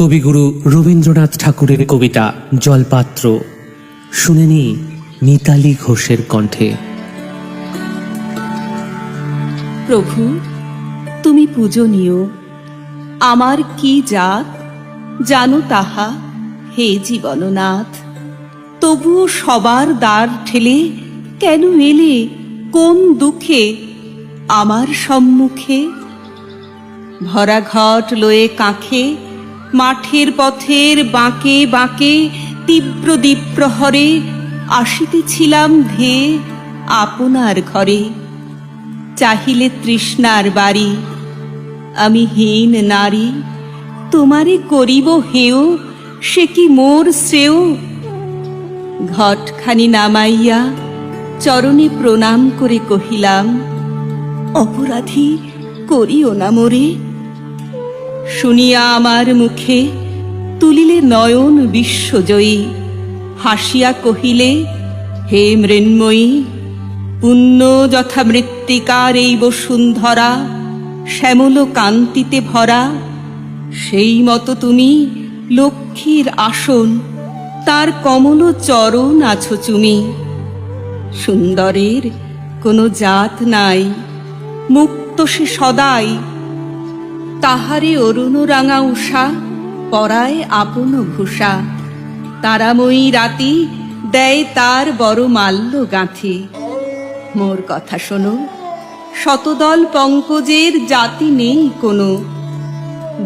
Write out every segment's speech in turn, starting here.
কবিগুরু রবীন্দ্রনাথ ঠাকুরের কবিতা জলপাত্র। শুনে নি মিতালি ঘোষের কণ্ঠে। প্রভু, তুমি পূজনীয়। আমার কি জাত, জানো তাহা হে জীবননাথ। তবুও সবার দ্বার ঠেলে কেন এলে, কোন দুঃখে আমার সম্মুখে? ভরা ঘট লয়ে কাঁখে মাঠের পথের বাঁকে বাঁকে তীব্র দ্বীপ্রহরে আসিতেছিলাম ধে আপনার ঘরে। চাহিলে তৃষ্ণার বাড়ি, আমি হীন নারী, তোমারে করিব হেও সে কি মোর শ্রেয়? ঘটখানি নামাইয়া চরণে প্রণাম করে কহিলাম, অপরাধী করিও না মোরে। শুনিয়া আমার মুখে তুলিলে নয়ন বিশ্বজয়ী, হাসিয়া কহিলে, হে মৃন্ময়ী, পুণ্য যথা মৃত্তিকার এই বসুন্ধরা, শ্যামল কান্তিতে ভরা, সেই মতো তুমি লক্ষ্মীর আসন, তার কমল চরণ আছো তুমি। সুন্দরের কোনো জাত নাই, মুক্ত সে সদাই তাহারে অরুণ রাঙা উষা, পরায় আপন ভূষা। তারাময়ী রাতি দেয় তার বড় মাল্য গাঁথি। মোর কথা শোনো, শতদল পঙ্কজের জাতি নেই কোনো।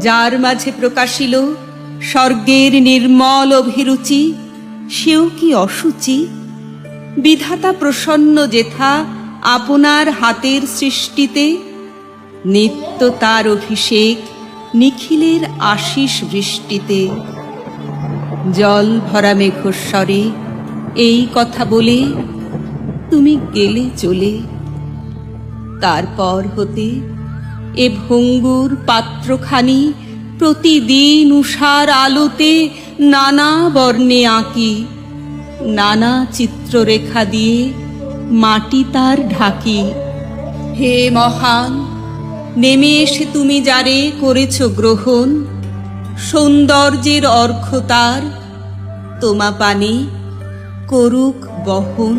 যার মাঝে প্রকাশিল স্বর্গের নির্মল অভিরুচি, সেও কি অসুচি? বিধাতা প্রসন্ন যেথা আপনার হাতের সৃষ্টিতে নিত্য তার অভিষেক নিখিলের আশিস বৃষ্টিতে। জল ভরা মেঘস্বরে এই কথা বলে তুমি গেলে চলে। তারপর হতে এ ভঙ্গুর পাত্রখানি প্রতিদিন উষার আলোতে নানা বর্ণে আঁকি, নানা চিত্ররেখা দিয়ে মাটি তার ঢাকি। হে মহান নেমে এসে তুমি যারে করেছ গ্রহণ সৌন্দর্যের অর্ঘ তার তোমা পানে করুক বহন।